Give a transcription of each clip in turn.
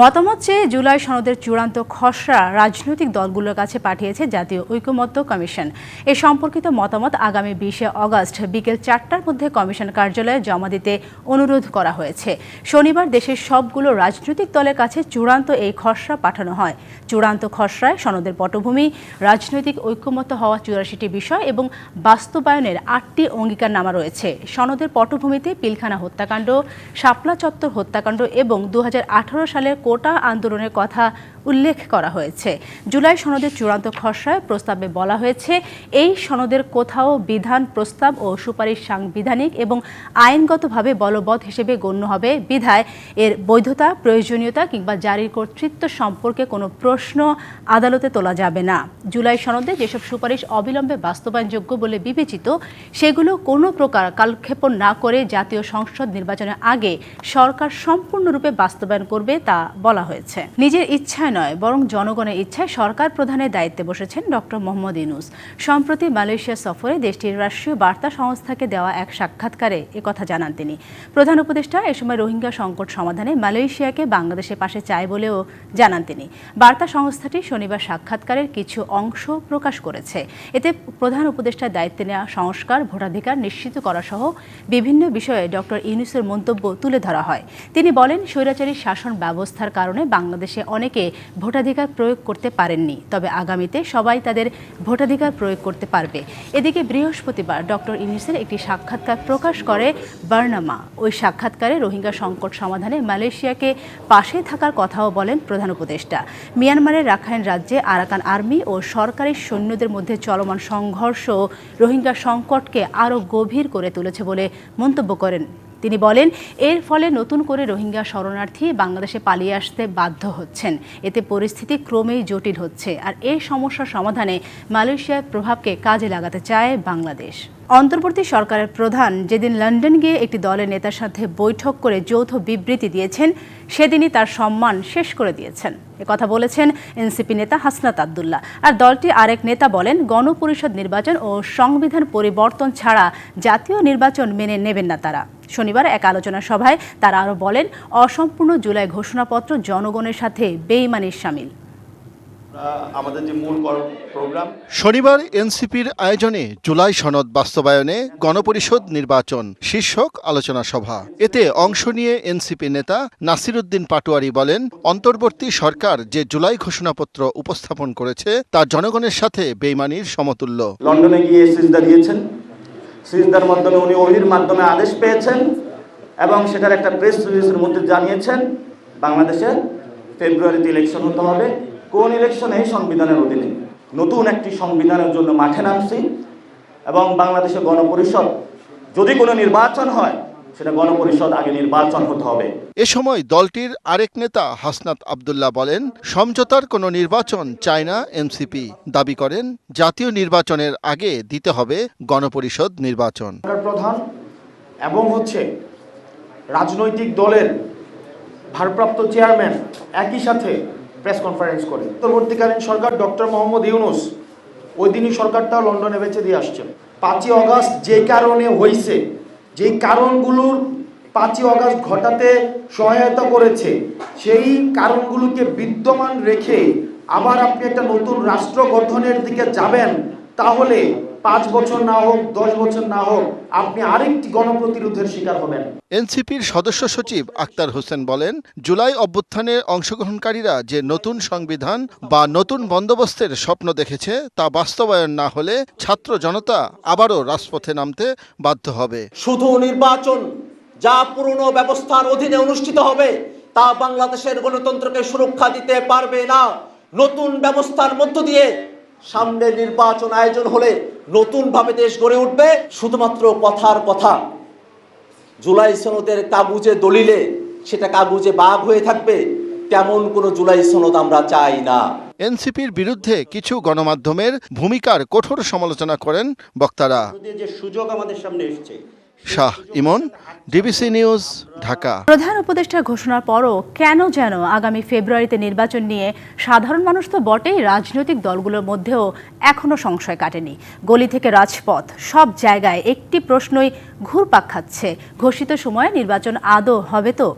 মতামত চেয়ে জুলাই সনদের চূড়ান্ত খসড়া রাজনৈতিক দলগুলোর কাছে পাঠিয়েছে জাতীয় ঐকমত্য কমিশন। এ সম্পর্কিত মতামত আগামী বিশে অগস্ট বিকেল চারটার মধ্যে কমিশন কার্যালয়ে জমা দিতে অনুরোধ করা হয়েছে। শনিবার দেশের সবগুলো রাজনৈতিক দলের কাছে চূড়ান্ত এই খসড়া পাঠানো হয়। চূড়ান্ত খসড়ায় সনদের পটভূমি, রাজনৈতিক ঐকমত্য হওয়া চুরাশিটি বিষয় এবং বাস্তবায়নের আটটি অঙ্গীকারনামা রয়েছে। সনদের পটভূমিতে পিলখানা হত্যাকাণ্ড, শাপলা চত্বর হত্যাকাণ্ড এবং দু সালের কোটা আন্দোলনের কথা উল্লেখ করা হয়েছে। জুলাই সনদের চূড়ান্ত খসড়ায় প্রস্তাবে বলা হয়েছে, এই সনদের কোথাও বিধান প্রস্তাব ও সুপারিশ সাংবিধানিক এবং আইনগতভাবে বলবৎ হিসেবে গণ্য হবে। বিধায় এর বৈধতা, প্রয়োজনীয়তা কিংবা জারির কর্তৃত্ব সম্পর্কে কোনো প্রশ্ন আদালতে তোলা যাবে না। জুলাই সনদে যেসব সুপারিশ অবিলম্বে বাস্তবায়নযোগ্য বলে বিবেচিত, সেগুলো কোনো প্রকার কালক্ষেপণ না করে জাতীয় সংসদ নির্বাচনের আগে সরকার সম্পূর্ণরূপে বাস্তবায়ন করবে তা বলা হয়েছে। নিজের ইচ্ছায় নয়, বরং জনগণের ইচ্ছায় সরকার প্রধানের দায়িত্বে বসেছেন ডক্টর মোহাম্মদ ইনুস সম্প্রতি মালয়েশিয়া সফরে দেশটির রাষ্ট্রীয় বার্তা সংস্থাকে দেওয়া এক সাক্ষাৎকারে একথা জানান তিনি। প্রধান উপদেষ্টা এ সময় রোহিঙ্গা সংকট সমাধানে মালয়েশিয়াকে বাংলাদেশের পাশে চায় বলেও জানান তিনি। বার্তা সংস্থাটি শনিবার সাক্ষাৎকারের কিছু অংশ প্রকাশ করেছে। এতে প্রধান উপদেষ্টার দায়িত্বে নেওয়া, সংস্কার, ভোটাধিকার নিশ্চিত করা সহ বিভিন্ন বিষয়ে ডক্টর ইউনুসের মন্তব্য তুলে ধরা হয়। তিনি বলেন, স্বৈরাচারী শাসন ব্যবস্থার কারণে বাংলাদেশে অনেকে ভোটাধিকার প্রয়োগ করতে পারেননি। তবে আগামীতে সবাই তাদের ভোটাধিকার প্রয়োগ করতে পারবে। এদিকে বৃহস্পতিবার ডক্টর ইউনুসের একটি সাক্ষাৎকার প্রকাশ করে বার্নামা। ওই সাক্ষাৎকারে রোহিঙ্গা সংকট সমাধানে মালয়েশিয়াকে পাশে থাকার কথাও বলেন প্রধান উপদেষ্টা। মিয়ানমারের রাখাইন রাজ্যে আরাকান আর্মি ও সরকারি সৈন্যদের মধ্যে চলমান সংঘর্ষ রোহিঙ্গা সংকটকে আরও গভীর করে তুলেছে বলে মন্তব্য করেন তিনি বলেন, এর ফলে নতুন করে রোহিঙ্গা শরণার্থী বাংলাদেশে পালিয়ে আসতে বাধ্য হচ্ছেন। এতে পরিস্থিতি ক্রমেই জটিল হচ্ছে। আর এই সমস্যার সমাধানে মালয়েশিয়ার প্রভাবকে কাজে লাগাতে চায় বাংলাদেশ। অন্তর্বর্তী সরকারের প্রধান যেদিন লন্ডন গিয়ে একটি দলের নেতার সাথে বৈঠক করে যৌথ বিবৃতি দিয়েছেন, সেদিনই তার সম্মান শেষ করে দিয়েছেন। কথা বলেছেন এনসিপি নেতা হাসনাত আবদুল্লাহ। আর দলটি আরেক নেতা বলেন, গণপরিষদ নির্বাচন ও সংবিধান পরিবর্তন ছাড়া জাতীয় নির্বাচন মেনে নেবেন না তারা। শনিবার এক আলোচনা সভায় তারা আরও বলেন অসম্পূর্ণ জুলাই ঘোষণাপত্র জনগণের সাথে বেইমানির সামিল। আমাদের যে মূল প্রোগ্রাম শনিবার এনসিপির আয়োজনে জুলাই সনদ বাস্তবায়নে গণপরিষদ নির্বাচন শীর্ষক আলোচনা সভা। এতে অংশ নিয়ে এনসিপি নেতা নাসিরুদ্দিন পাটোয়ারি বলেন অন্তর্বর্তী সরকার যে জুলাই ঘোষণাপত্র উপস্থাপন করেছে তা জনগণের সাথে বেইমানির সমতুল্য। লন্ডনে গিয়ে সিজদা দিয়েছেন। সিজদার মাধ্যমে উনি ওহির মাধ্যমে আদেশ পেয়েছেন এবং সেটার একটা প্রেস রিলিজের মধ্যে জানিয়েছেন, বাংলাদেশে ফেব্রুয়ারিতে ইলেকশন হতে হবে। কোন ইলেকশনে সংবিধানের অধীনে। নতুন একটি সংবিধানের জন্য মাঠে নামছি এবং বাংলাদেশে গণপরিষদ, যদি কোনো নির্বাচন হয় সেটা গণপরিষদ আগে নির্বাচন হতে হবে। এ সময় দলটির আরেক নেতা হাসনাত আবদুল্লাহ বলেন সমঝোতার কোনো নির্বাচন চায় না এনসিপি। দাবি করেন জাতীয় নির্বাচনের আগে দিতে হবে গণপরিষদ নির্বাচন। প্রধান এবং হচ্ছে রাজনৈতিক দলের ভারপ্রাপ্ত চেয়ারম্যান একই সাথে প্রেস কনফারেন্স করে। পরবর্তীকালীন সরকার ডক্টর মোহাম্মদ ইউনুস ওই দিনই সরকারটা লন্ডনে বেঁচে দিয়ে আসছে পাঁচই অগাস্ট যে কারণে হয়েছে যেই কারণগুলোর পাঁচই অগাস্ট ঘটাতে সহায়তা করেছে, সেই কারণগুলোকে বিদ্যমান রেখে আবার আপনি একটা নতুন রাষ্ট্র গঠনের দিকে যাবেন, তাহলে পাঁচ বছর না হোক দশ বছর না হোক আপনি আরেকটি গণপ্রতিরোধের শিকার হবেন। এনসিপির সদস্য সচিব আক্তার হোসেন বলেন জুলাই অভ্যুত্থানে অংশগ্রহণকারীরা যে নতুন সংবিধান বা নতুন বন্দোবস্তের স্বপ্ন দেখেছে তা বাস্তবায়ন না হলে ছাত্র জনতা আবারও রাজপথে নামতে বাধ্য হবে। শুধু নির্বাচন যা পুরনো ব্যবস্থার অধীনে অনুষ্ঠিত হবে তা বাংলাদেশের গণতন্ত্রকে সুরক্ষা দিতে পারবে না। নতুন ব্যবস্থার মধ্য দিয়ে সামনে নির্বাচন আয়োজন হলে নতুনভাবে দেশ গড়ে উঠবে শুধুমাত্র কথার কথা। জুলাই সনদের কাগুজে দলিলে সেটা কাগুজে বাঘ হয়ে থাকবে তেমন কোনো জুলাই সনদ আমরা চাই না। এনসিপির বিরুদ্ধে কিছু গণমাধ্যমের ভূমিকার কঠোর সমালোচনা করেন বক্তারা। যে সুযোগ আমাদের সামনে এসছে শাহ ইমন ডিবিসি নিউজ ঢাকা। প্রধান উপদেষ্টার ঘোষণার পরও কেন যেন আগামী ফেব্রুয়ারিতে নির্বাচন নিয়ে সাধারণ মানুষ তো বটেই রাজনৈতিক দলগুলোর মধ্যেও এখনও সংশয় কাটেনি। গলি থেকে রাজপথ, সব জায়গায় একটি প্রশ্নই ঘুরপাক খাচ্ছে। ঘোষিত সময়ে নির্বাচন আদৌ হবে তো?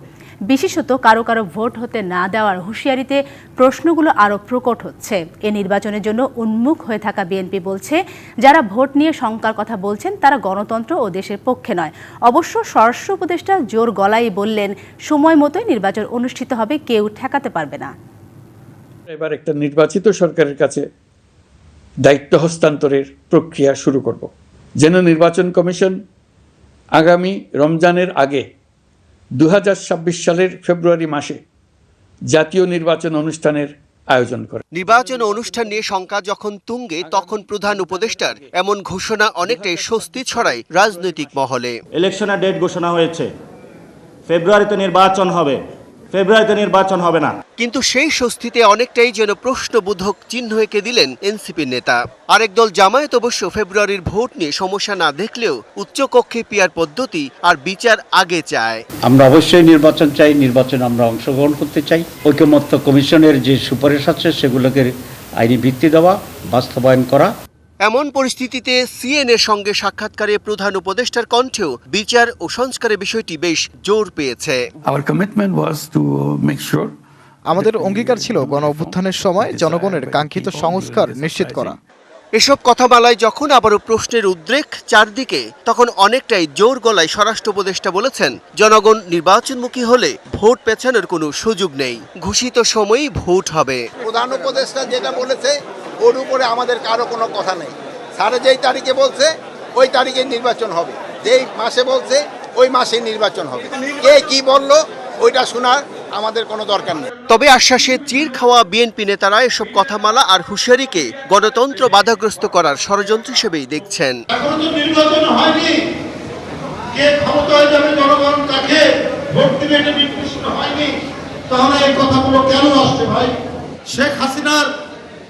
বিশেষত কারও কারও ভোট হতে না দেওয়ার হুঁশিয়ারিতে প্রশ্নগুলো আরও প্রকট হচ্ছে। এ নির্বাচনের জন্য উন্মুখ হয়ে থাকা বিএনপি বলছে, যারা ভোট নিয়ে শঙ্কার কথা বলছেন, তারা গণতন্ত্র ও দেশের পক্ষে নয়। অবশ্য স্বরাষ্ট্র উপদেষ্টা জোর গলায় বললেন, সময় মতোই নির্বাচন অনুষ্ঠিত হবে, কেউ ঠেকাতে পারবে না। এবার একটা নির্বাচিত সরকারের কাছে দায়িত্ব হস্তান্তরের প্রক্রিয়া শুরু করব। যেন নির্বাচন কমিশন আগামী রমজানের আগে দু হাজার ছাব্বিশ সালের ফেব্রুয়ারি মাসে জাতীয় নির্বাচন অনুষ্ঠানের আয়োজন করে। নির্বাচন অনুষ্ঠান নিয়ে শঙ্কা যখন তুঙ্গে তখন প্রধান উপদেষ্টার এমন ঘোষণা অনেকটাই স্বস্তি ছড়ায় রাজনৈতিক মহলে। ইলেকশনের ডেট ঘোষণা হয়েছে। ফেব্রুয়ারিতে নির্বাচন হবে। ফেব্রুয়ারিতে নির্বাচন হবে না। কিন্তু সেই স্বস্তিতে অনেকটাই যেন প্রশ্নবোধক চিহ্ন এঁকে দিলেন এনসিপির নেতা। আরেক দল জামায়াত অবশ্য ফেব্রুয়ারির ভোট নিয়ে সমস্যা না দেখলেও উচ্চকক্ষে পিয়ার পদ্ধতি আর বিচার আগে চায়। আমরা অবশ্যই নির্বাচন চাই নির্বাচনে আমরা অংশগ্রহণ করতে চাই। ঐকমত্য কমিশনের যে সুপারিশ আছে সেগুলোকে আইনি ভিত্তি দেওয়া বাস্তবায়ন করা। এমন পরিস্থিতিতে সিএনএর সঙ্গে সাক্ষাৎকারে প্রধান উপদেষ্টার কণ্ঠেও বিচার ও সংস্কারের বিষয়টি বেশ জোর পেয়েছে। Sure আমাদের অঙ্গীকার ছিল গণ অভ্যুত্থানের সময় জনগণের কাঙ্ক্ষিত সংস্কার নিশ্চিত করা। এসব কথামালায় যখন আবারও প্রশ্নের উদ্রেক চারদিকে তখন অনেকটাই জোর গলায় স্বরাষ্ট্র উপদেষ্টা বলেছেন জনগণ নির্বাচনমুখী হলে ভোট পেছানোর কোনো সুযোগ নেই। ঘোষিত সময়ই ভোট হবে। প্রধান উপদেষ্টা যেটা বলেছে ওর উপরে আমাদের কারও কোনো কথা নেই। স্যারে যেই তারিখে বলছে ওই তারিখে নির্বাচন হবে। যেই মাসে বলছে ওই মাসে নির্বাচন হবে। কে কি বলল ওইটা শোনার আমাদের কোনো দরকার নেই। তবে আশ্বাসে চির খাওয়া বিএনপি নেতারা এসব কথামালা আর হুঁশিয়ারিকে গণতন্ত্র বাধাগ্রস্ত করার ষড়যন্ত্র হিসেবেই দেখছেন। এখনও তো নির্বাচন হয়নি। কে ক্ষমতায় যাবে জনগণ কাকে ভোট দিবে এটা নির্দিষ্ট হয়নি। তাহলে এই কথাগুলো কেন আসছে ভাই? শেখ হাসিনার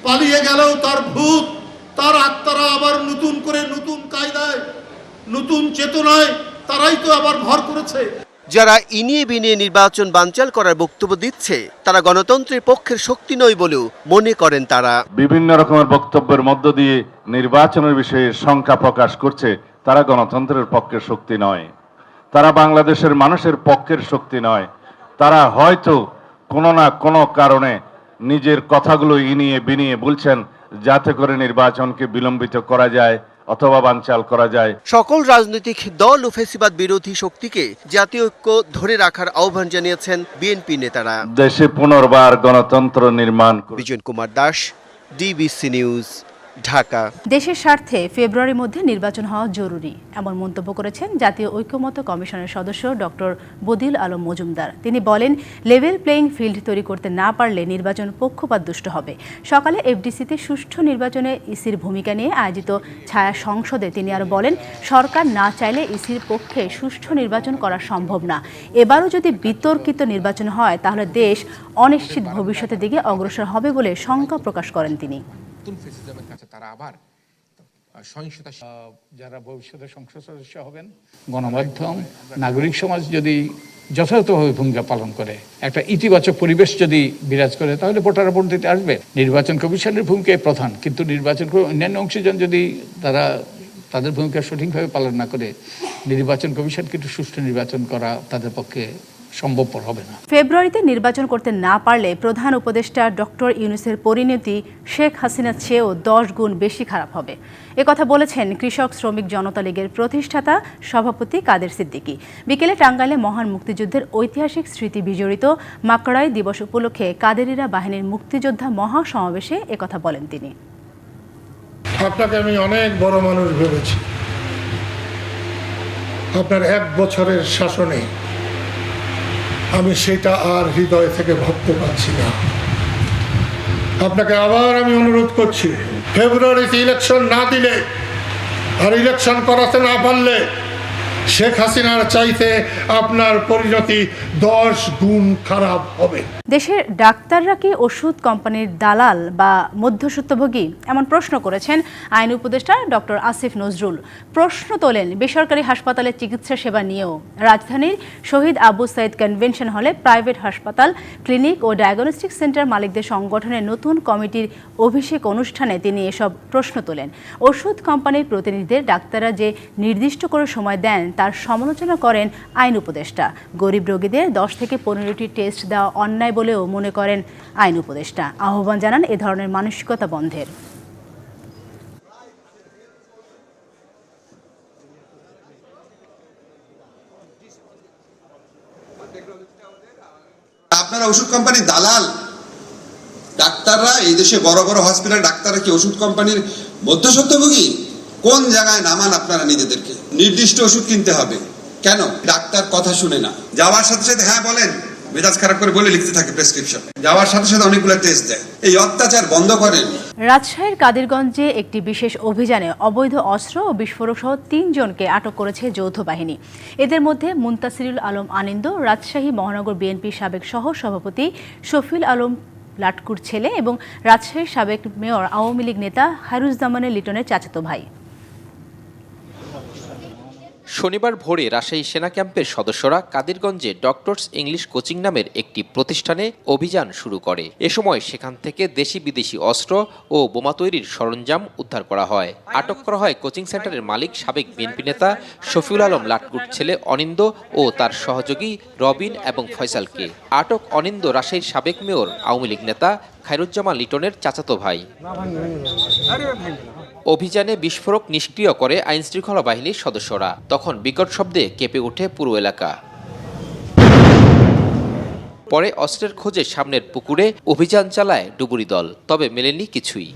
পালিয়ে গেলেও তার ভূত তার আত্মারা আবার নতুন করে নতুন কায়দায় নতুন চেতনায় তারাই তো আবার ভর করেছে। যারা ইনিয়ে বিনিয়ে নির্বাচন বানচাল করার বক্তব্য দিচ্ছে তারা গণতন্ত্রের পক্ষের শক্তি নয় বলেও মনে করেন তারা। বিভিন্ন রকমের বক্তব্যের মধ্য দিয়ে নির্বাচনের বিষয়ে শঙ্কা প্রকাশ করছে তারা গণতন্ত্রের পক্ষের শক্তি নয়। তারা বাংলাদেশের মানুষের পক্ষের শক্তি নয়। তারা হয়তো কোনো না কোনো কারণে নিজের কথাগুলো ইনিয়ে বিনিয়ে বলছেন যাতে করে নির্বাচনকে বিলম্বিত করা যায় অথবা বানচাল করা যায়। সকল রাজনৈতিক দল ও ফেসিবাদ বিরোধী শক্তিকে জাতীয় ঐক্য ধরে রাখার আহ্বান জানিয়েছেন বিএনপি নেতারা। দেশে পুনর্বার গণতন্ত্র নির্মাণ বিজন কুমার দাস ডিবিসি নিউজ। ঢাকা। দেশের স্বার্থে ফেব্রুয়ারির মধ্যে নির্বাচন হওয়া জরুরি, এমন মন্তব্য করেছেন জাতীয় ঐক্যমত্য কমিশনের সদস্য ডক্টর বদিল আলম মজুমদার। তিনি বলেন লেভেল প্লেইং ফিল্ড তৈরি করতে না পারলে নির্বাচন পক্ষপাত দুষ্ট হবে। সকালে এফডিসিতে সুষ্ঠু নির্বাচনে ইসির ভূমিকা নিয়ে আয়োজিত ছায়া সংসদে তিনি আরও বলেন, সরকার না চাইলে ইসির পক্ষে সুষ্ঠু নির্বাচন করা সম্ভব না। এবারও যদি বিতর্কিত নির্বাচন হয়, তাহলে দেশ অনিশ্চিত ভবিষ্যতের দিকে অগ্রসর হবে বলে শঙ্কা প্রকাশ করেন তিনি। নতুন ফেসিজমের কাছে তারা আবার সহিংসতা যারা ভবিষ্যতে সংসদ সদস্য হবেন গণমাধ্যম নাগরিক সমাজ যদি যথাযথভাবে ভূমিকা পালন করে একটা ইতিবাচক পরিবেশ যদি বিরাজ করে তাহলে ভোটার ভোট দিতে আসবে। নির্বাচন কমিশনের ভূমিকাই প্রধান কিন্তু নির্বাচন অন্যান্য অংশীজন যদি তারা তাদের ভূমিকা সঠিকভাবে পালন না করে নির্বাচন কমিশন কিন্তু সুষ্ঠু নির্বাচন করা তাদের পক্ষে সম্ভবপর হবে না। ফেব্রুয়ারিতে নির্বাচন করতে না পারলে প্রধান উপদেষ্টা ডক্টর ইউনুসের পরিণতি শেখ হাসিনার চেয়েও দশ গুণ বেশি খারাপ হবে। একথা বলেছেন কৃষক শ্রমিক জনতা লীগের প্রতিষ্ঠাতা সভাপতি কাদের সিদ্দিকী। বিকেলে টাঙ্গাইলে মহান মুক্তিযুদ্ধের ঐতিহাসিক স্মৃতি বিজড়িত মাকড়াই দিবস উপলক্ষে কাদেরিরা বাহিনীর মুক্তিযোদ্ধা মহা সমাবেশে একথা বলেন তিনি। আপনাকে আমি অনেক বড় মানুষ ভেবেছি। আপনার এক বছরের শাসনে আমি সেটা আর হৃদয় থেকে ভাবতে পারছি না। আপনাকে আবার আমি অনুরোধ করছি, ফেব্রুয়ারিতে ইলেকশন না দিলে আর ইলেকশন করাতে না পারলে শেখ হাসিনার চাইতে আপনার পরিণতি দশ গুণ খারাপ হবে। দেশের ডাক্তাররা কি ওষুধ কোম্পানির দালাল বা মধ্যস্বত্বভোগী এমন প্রশ্ন করেছেন আইন উপদেষ্টা ডক্টর আসিফ নজরুল। প্রশ্ন তোলেন বেসরকারি হাসপাতালে চিকিৎসা সেবা নিয়েও। রাজধানীর শহীদ আবু সাইদ কনভেনশন হলে প্রাইভেট হাসপাতাল, ক্লিনিক ও ডায়াগনস্টিক সেন্টার মালিকদের সংগঠনের নতুন কমিটির অভিষেক অনুষ্ঠানে তিনি এসব প্রশ্ন তোলেন। ওষুধ কোম্পানির প্রতিনিধিদের ডাক্তাররা যে নির্দিষ্ট করে সময় দেন, তার সমালোচনা করেন আইন উপদেষ্টা। গরিব রোগীদের দশ থেকে পনেরোটি টেস্ট দেওয়া অন্যায় বলেও মনে করেন আইন উপদেষ্টা। আহ্বান জানান এ ধরনের মানসিকতা বন্ধের। আপনারা ওষুধ কোম্পানির দালাল। ডাক্তাররা এই দেশে বড় বড় হসপিটাল ডাক্তাররা কি ওষুধ কোম্পানির মধ্যসত্ত্বভোগী কোন জায়গায় নামান আপনারা নিজেদেরকে? নির্দিষ্ট ওষুধ কিনতে হবে। কেন? ডাক্তার কথা শুনে না। যাওয়ার সাথে সাথে হ্যাঁ বলেন। মেজাজ খারাপ করে বলে লিখতে থাকে প্রেসক্রিপশন যাওয়ার সাথে সাথে অনেকগুলো টেস্ট দেয়। এই অত্যাচার বন্ধ করেন। রাজশাহীর কাদিরগঞ্জে একটি বিশেষ অভিযানে অবৈধ অস্ত্র ও বিস্ফোরক সহ তিনজনকে আটক করেছে যৌথ বাহিনী। এদের মধ্যে মুন্তাসিরুল আলম আনিন্দ, রাজশাহী মহানগর বিএনপির সাবেক সহ সভাপতি শফিল আলম লাটকুর ছেলে এবং রাজশাহীর সাবেক মেয়র আওয়ামী লীগ নেতা হারুজ্জামানের লিটনের চাচাতো ভাই। শনিবার ভোরে রাজশাহী সেনা ক্যাম্পের সদস্যরা কাদিরগঞ্জে ডক্টরস ইংলিশ কোচিং নামের একটি প্রতিষ্ঠানে অভিযান শুরু করে। এ সময় সেখান থেকে দেশি বিদেশি অস্ত্র ও বোমা তৈরির সরঞ্জাম উদ্ধার করা হয়। আটক করা হয় কোচিং সেন্টারের মালিক, সাবেক বিএনপি নেতা শফিউল আলম লাটকুট ছেলে অনিন্দ ও তার সহযোগী রবিন এবং ফয়সালকে। আটক অনিন্দ রাজশাহীর সাবেক মেয়র, আওয়ামী লীগ নেতা খায়রুজ্জামান লিটনের চাচাতো ভাই। অভিযানে বিস্ফোরক নিষ্ক্রিয় করে আইনশৃঙ্খলা বাহিনীর সদস্যরা। তখন বিকট শব্দে কেঁপে ওঠে পুরো এলাকা। পরে অস্ত্রের খোঁজে সামনের পুকুরে অভিযান চালায় ডুবুরি দল, তবে মেলেনি কিছুই।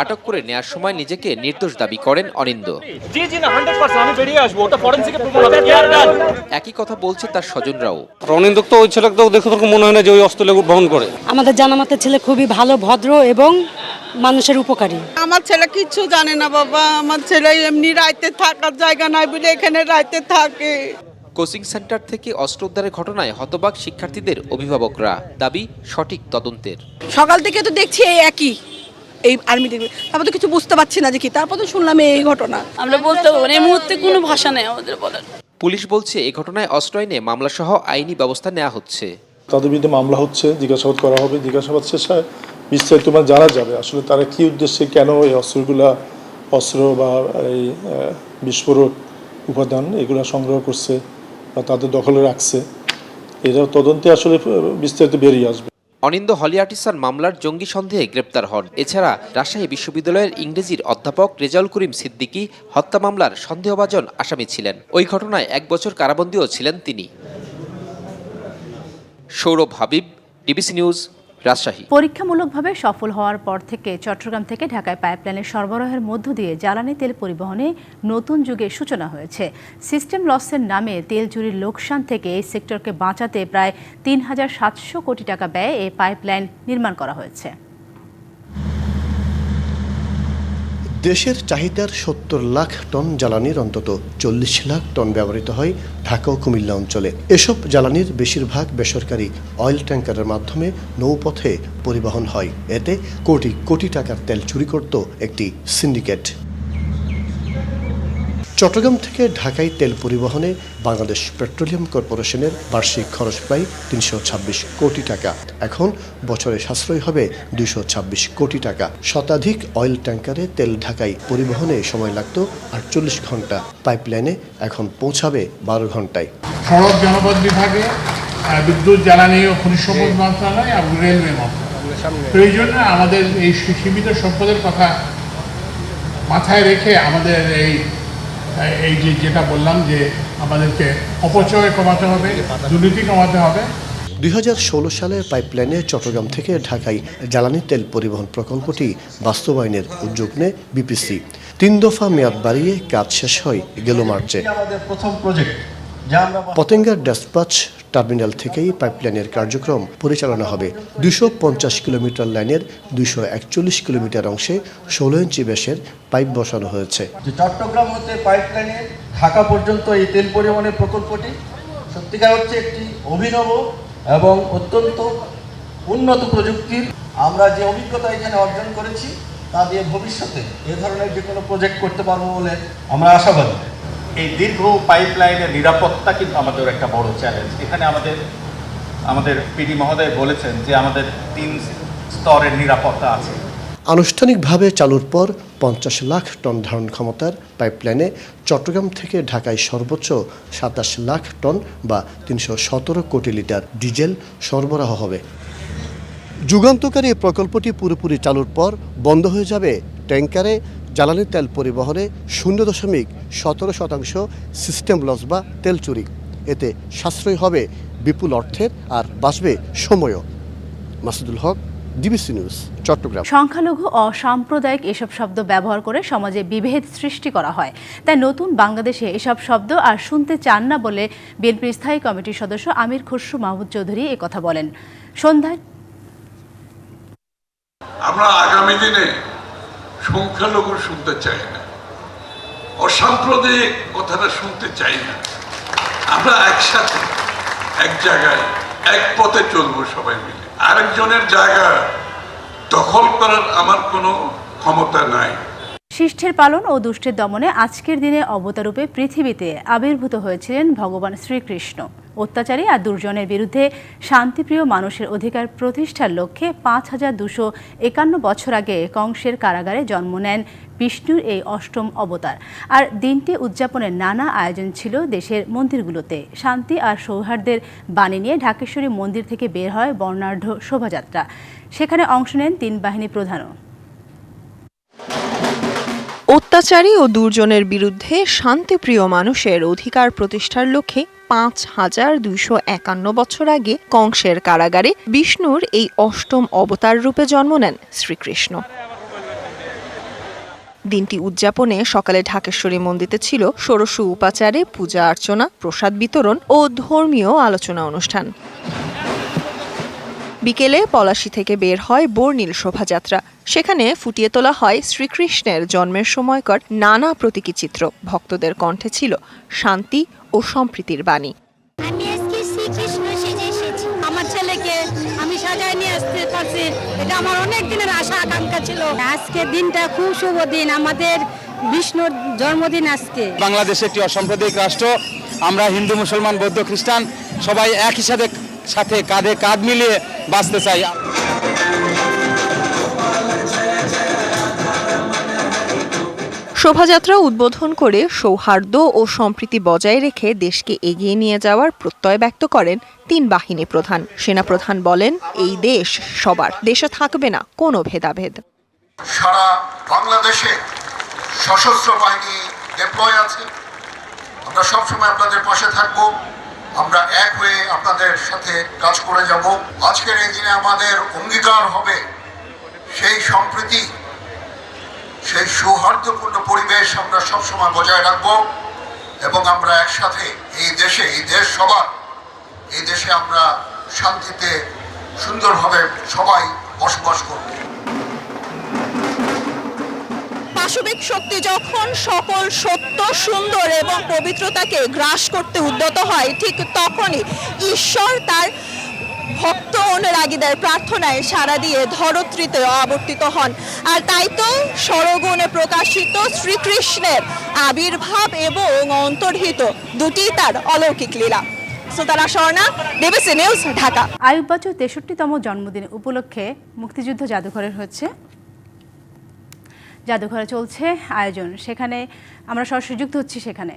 আটক করে নেয়ার সময় নিজেকে নির্দোষ দাবি করেন অনিন্দ একই কথা বলছে তার স্বজনরাও। অনিন্দক তো ওই ছেলে তো দেখে তো মনে হয় না যে ওই অস্ত্র বহন করে। আমাদের জানামাতের ছেলে খুবই ভালো ভদ্র এবং মানুষের উপকারী। আমার ছেলে কিচ্ছু জানে না বাবা আমার ছেলে এমনি রাইতে থাকার জায়গা নাই বলে এখানে রাইতে থাকে। কোচিং সেন্টার থেকে অস্ত্র উদ্ধারের ঘটনায় হতবাক শিক্ষার্থীদের অভিভাবকরা। দাবি সঠিক তদন্তের। সকাল থেকে তো দেখছি এই একই। এই আর্মি দেখবে। তারপর তো কিছু বুঝতে পারছি না যে কি তারপর তো শুনলাম এই ঘটনা। আমরা বলতে পারব না এই মুহূর্তে কোনো ভাষা নেই আমাদের বলার। পুলিশ বলছে এই ঘটনায় অস্ত্র আইনে মামলা সহ আইনি ব্যবস্থা নেওয়া হচ্ছে। তাদের বিরুদ্ধে মামলা হচ্ছে জিজ্ঞাসাবাদ করা হবে জিজ্ঞাসাবাদ শেষে বিস্তারিত মানে জানা যাবে আসলে তারা কি উদ্দেশ্যে কেন এই অস্ত্রগুলা অস্ত্র বা এই বিস্ফোরক উপাদান এগুলো সংগ্রহ করছে বা তাদের দখলে রাখছে এটা তদন্তে আসলে বিস্তারিত বেরিয়ে আসবে। অনিন্দ হলিয়ার্টিসান মামলার জঙ্গি সন্দেহে গ্রেপ্তার হন। এছাড়া রাজশাহী বিশ্ববিদ্যালয়ের ইংরেজির অধ্যাপক রেজাউল করিম সিদ্দিকী হত্যা মামলার সন্দেহভাজন আসামি ছিলেন। ওই ঘটনায় এক বছর কারাবন্দীও ছিলেন তিনি। Sourav Habib, DBC news Rajshahi. পরীক্ষামূলকভাবে সফল হওয়ার পর থেকে চট্টগ্রাম থেকে ঢাকায় পাইপলাইনের সরবরাহের মধ্য দিয়ে জ্বালানি তেল পরিবহনে নতুন যুগের সূচনা হয়েছে। সিস্টেম লসের নামে তেল চুরির লোকসান থেকে এই সেক্টরকে বাঁচাতে প্রায় তিন হাজার সাতশো কোটি টাকা ব্যয়ে এই পাইপলাইন নির্মাণ করা হয়েছে। দেশের চাহিদার সত্তর লাখ টন জ্বালানির অন্তত চল্লিশ লাখ টন ব্যবহৃত হয় ঢাকা ও কুমিল্লা অঞ্চলে। এসব জ্বালানির বেশিরভাগ বেসরকারি অয়েল ট্যাঙ্কারের মাধ্যমে নৌপথে পরিবহন হয়। এতে কোটি কোটি টাকার তেল চুরি করত একটি সিন্ডিকেট। চট্টগ্রাম থেকে ঢাকায় তেল পরিবহনে বাংলাদেশ পেট্রোলিয়াম কর্পোরেশনের বার্ষিক খরচ প্রায় তিনশো ছাব্বিশ কোটি টাকা। এখন বছরে সাশ্রয় হবে দুইশো ছাব্বিশ কোটি টাকা। শতাধিক অয়েল ট্যাঙ্কারে তেল ঢাকায় পরিবহনে সময় লাগত আটচল্লিশ ঘণ্টা। পাইপলাইনে এখন পৌঁছাবে বারো ঘন্টায়। সড়ক জনপদ বিভাগে বিদ্যুৎ জ্বালানি ও খনিজ সম্পদ মন্ত্রণালয় এবং রেলওয়ে মন্ত্রণালয়। জন্য আমাদের এই সীমিত সম্পদের কথা মাথায় রেখে আমাদের এই এই যে যেটা বললাম যে আমাদেরকে অপচয় কমাতে হবে দুর্নীতি কমাতে হবে। দুই হাজার ষোলো সালে পাইপলাইনে চট্টগ্রাম থেকে ঢাকায় জ্বালানি তেল পরিবহন প্রকল্পটি বাস্তবায়নের উদ্যোগ নেয় বিপিসি। তিন দফা মেয়াদ বাড়িয়ে কাজ শেষ হয় গেল মার্চে। আমাদের প্রথম প্রজেক্ট পতেঙ্গার ডেসপাচ টার্মিনাল থেকেই পাইপলাইনের কার্যক্রম পরিচালনা হবে। দুশো পঞ্চাশ কিলোমিটার লাইনের দুশো একচল্লিশ কিলোমিটার অংশে ষোলো ইঞ্চি ব্যাসের পাইপ বসানো হয়েছে। চট্টগ্রাম হতে পাইপলাইনে ঢাকা পর্যন্ত এই তেল পরিবহনের প্রকল্পটি সত্যিকার হচ্ছে একটি অভিনব এবং অত্যন্ত উন্নত প্রযুক্তির আমরা যে অভিজ্ঞতা এখানে অর্জন করেছি তা দিয়ে ভবিষ্যতে এ ধরনের যে কোনো প্রজেক্ট করতে পারব বলে আমরা আশাবাদী। এই দীর্ঘ পাইপলাইনের নিরাপত্তা কিন্তু আমাদের একটা বড় চ্যালেঞ্জ এখানে আমাদের আমাদের পিডি মহোদয় বলেছেন যে আমাদের তিন স্তরের নিরাপত্তা আছে। আনুষ্ঠানিকভাবে চালুর পর পঞ্চাশ লাখ টন ধারণ ক্ষমতার পাইপলাইনে চট্টগ্রাম থেকে ঢাকায় সর্বোচ্চ সাতাশ লাখ টন বা তিনশো সতেরো কোটি লিটার ডিজেল সরবরাহ হবে। যুগান্তকারী প্রকল্পটি পুরোপুরি চালুর পর বন্ধ হয়ে যাবে ট্যাঙ্কারে জ্বালানি তেল পরিবহনে শূন্য দশমিক সতেরো শতাংশ সিস্টেম লস বা তেল চুরি। এতে সাশ্রয় হবে বিপুল অর্থের আর বাঁচবে সময়ও। Masudul Haque DBC news Chattogram. সংখ্যালঘু অসাম্প্রদায়িক এসব শব্দ ব্যবহার করে সমাজে বিভেদ সৃষ্টি করা হয়। তাই নতুন বাংলাদেশে এসব শব্দ আর শুনতে চান না বলে বিএনপির স্থায়ী কমিটির সদস্য আমির খসরু মাহমুদ চৌধুরী কথা বলেন। সন্ধ্যায় আমরা আগামী দিনে সংখ্যালঘু শুনতে চাই না। অসাম্প্রদায়িক কথাটা শুনতে চাই না। আমরা একসাথে, এক জায়গায়, এক পথে চলবো সবাই মিলে। আরেকজনের জায়গা দখল করার আমার কোনো ক্ষমতা নাই। শিষ্টের পালন ও দুষ্টের দমনে আজকের দিনে অবতারূপে পৃথিবীতে আবির্ভূত হয়েছিলেন ভগবান শ্রীকৃষ্ণ। অত্যাচারী আর দুর্জনের বিরুদ্ধে শান্তিপ্রিয় মানুষের অধিকার প্রতিষ্ঠার লক্ষ্যে পাঁচ হাজার দুশো একান্ন বছর আগে কংসের কারাগারে জন্ম নেন বিষ্ণুর এই অষ্টম অবতার। আর দিনটি উদযাপনের নানা আয়োজন ছিল দেশের মন্দিরগুলোতে। শান্তি আর সৌহার্দ্যের বাণী নিয়ে ঢাকেশ্বরী মন্দির থেকে বের হয় বর্ণাঢ্য শোভাযাত্রা। সেখানে অংশ নেন তিন বাহিনী প্রধানও। অত্যাচারী ও দুর্জনের বিরুদ্ধে শান্তিপ্রিয় মানুষের অধিকার প্রতিষ্ঠার লক্ষ্যে পাঁচ হাজার দুইশো একান্ন বছর আগে কংসের কারাগারে বিষ্ণুর এই অষ্টম অবতার রূপে জন্ম নেন শ্রীকৃষ্ণ। দিনটি উদযাপনে সকালে ঢাকেশ্বরী মন্দিরে ছিল ষোড়শ উপাচারে পূজা অর্চনা, প্রসাদ বিতরণ ও ধর্মীয় আলোচনা অনুষ্ঠান। বিকেলে পলাশি থেকে বের হয় বর্ণিল শোভাযাত্রা। সেখানে ফুটিয়ে তোলা হয় শ্রীকৃষ্ণের জন্মের সময়কার নানা প্রতীকী চিত্র। ভক্তদের কণ্ঠে ছিল শান্তি ও সম্প্রীতির বাণী। আমি আজকে শ্রীকৃষ্ণ সেজে এসেছি। আমার ছেলেকে আমি সাজায় নিয়ে আসতে পারছি। এটা আমার অনেক দিনের আশা আকাঙ্ক্ষা ছিল। আজকে দিনটা খুব শুভ দিন। আমাদের বিষ্ণুর জন্মদিন আজকে। বাংলাদেশ একটি অসাম্প্রদায়িক রাষ্ট্র। আমরা হিন্দু মুসলমান বৌদ্ধ খ্রিস্টান সবাই এক সাথে সাথে কাঁধে কাঁধ মিলিয়ে বাঁচতে চাই। শোভাযাত্রা উদ্বোধন করে সৌহার্দ্য ও সম্প্রীতি বজায় রেখে দেশকে এগিয়ে নিয়ে যাওয়ার প্রত্যয় ব্যক্ত করেন তিন বাহিনী প্রধান। সেনাপ্রধান বলেন এই দেশ সবার দেশে থাকবে না কোনো ভেদাভেদ। সারা বাংলাদেশে সশস্ত্র বাহিনী ডেপ্লয় আছে। আমরা সবসময় আপনাদের পাশে থাকব। আমরা এক হয়ে আপনাদের সাথে কাজ করে যাব। আজকের এই দিনে আমাদের অঙ্গীকার হবে সেই সম্প্রীতি, সেই সৌহার্দ্যপূর্ণ পরিবেশ আমরা সবসময় বজায় রাখব এবং আমরা একসাথে এই দেশে, এই দেশ সবার, এই দেশে আমরা শান্তিতে সুন্দরভাবে সবাই বসবাস করব। পাশবিক শক্তি যখন সকল সত্য, সুন্দর এবং পবিত্রতাকে গ্রাস করতে উদ্যত হয়, ঠিক তখনই ঈশ্বর তার ভক্ত অনুরাগীদের প্রার্থনায় সাড়া দিয়ে ধরত্রীতে আবর্তিত হন। আর তাই তো সরগুণে প্রকাশিত শ্রীকৃষ্ণের আবির্ভাব এবং অন্তর্হিত দুটি তার অলৌকিক লীলা। Sutara Swarna DBC news, Dhaka. Ayub তেষট্টিতম জন্মদিন উপলক্ষে মুক্তিযুদ্ধ জাদুঘরের হচ্ছে। জাদুঘরে চলছে আয়োজন সেখানে আমরা সরাসরি যুক্ত হচ্ছি সেখানে